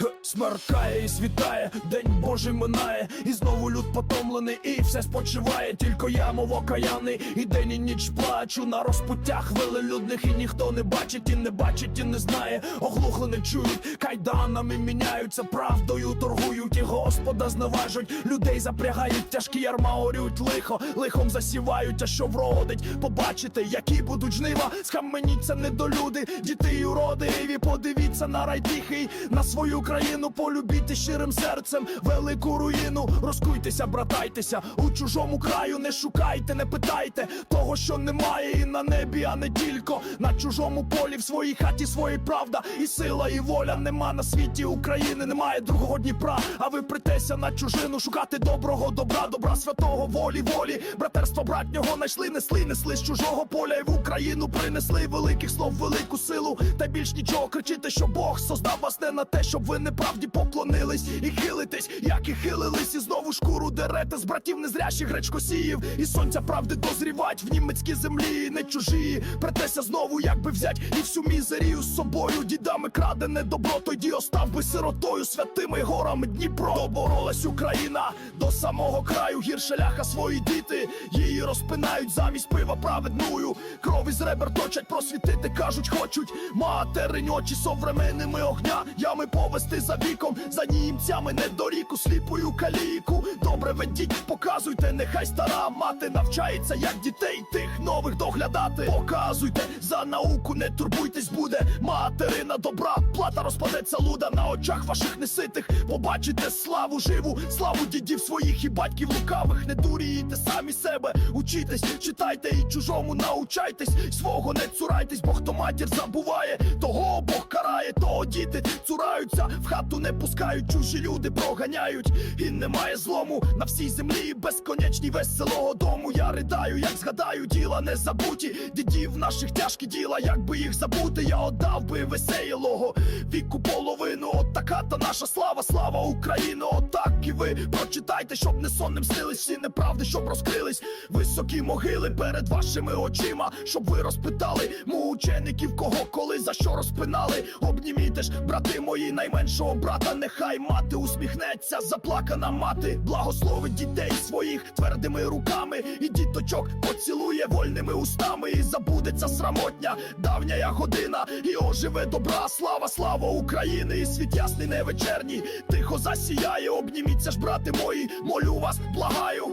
Huh. Смеркає і світає, день Божий минає, і знову люд потомлений, і все спочиває, тільки я, мов окаянний, і день і ніч плачу. На розпуттях велелюдних, і ніхто не бачить, і не бачить, і не знає, оглухли не чують, кайданами міняються, правдою торгують, і Господа зневажуть, людей запрягають, тяжкі ярма орють, лихо, лихом засівають, а що вродить, побачите, які будуть жнива, схаменіться недолюди, діти і уроди, подивіться на рай тихий, на свою країну, полюбіте щирим серцем, велику руїну, розкуйтеся, братайтеся, у чужому краю не шукайте, не питайте того, що немає, і на небі, а не тільки. На чужому полі, в своїй хаті своїй правда, і сила, і воля. Нема на світі України, немає другого Дніпра, а ви притеся на чужину, шукати доброго добра, добра святого волі, волі, братерство братнього найшли, несли, несли з чужого поля, і в Україну принесли великих слов, велику силу, та більш нічого кричите, що Бог создав вас не на те, щоб ви неправді поклонились і хилитесь, як і хилились, і знову шкуру дерете з братів незрящих гречкосіїв, і сонця правди дозрівать в німецькій землі, не чужі. Претеся знову, як би взять, і всю мізерію з собою, дідами крадене добро, тоді остав би сиротою святими горами Дніпро. Доборолась Україна до самого краю, гірше ляха свої діти, її розпинають замість пива праведною. Кров із ребер точать просвітити, кажуть, хочуть материнь очі современними огня, ями повести за віком, за німцями недоріку, сліпою каліку. Добре ведіть, показуйте, нехай стара мати навчається, як дітей тих нових доглядати. Показуйте за науку, не турбуйтесь, буде материна добра, плата розпадеться луда на очах ваших неситих. Побачите славу живу, славу дідів своїх і батьків лукавих. Не дурієте самі себе, учітесь, читайте і чужому научайтесь, свого не цурайтесь, бо хто матір забуває, того Бог карає, того діти цураються, в хату не пускають, чужі люди проганяють, і немає злому на всій землі, безконечній веселого дому. Я ридаю, як згадаю, діла не забуті, дідів наших тяжкі діла, як би їх забути, я отдав би веселого віку половину. От така та наша слава, слава Україну, отак і ви прочитайте, щоб не сонним снились всі неправди, щоб розкрились високі могили перед вашими очима, щоб ви розпитали мучеників, кого коли за що розпинали. Обніміте ж, брати мої, найменшого брата, нехай мати усміхнеться, заплакана мати, благословить дітей своїх твердими руками, і діточок поцілує вольними устами, і забудеться срамотня, давня година, і оживе добра, слава, слава України, і світ ясний не вечерній, тихо засіяє, обніміться ж, брати мої, молю вас, благаю.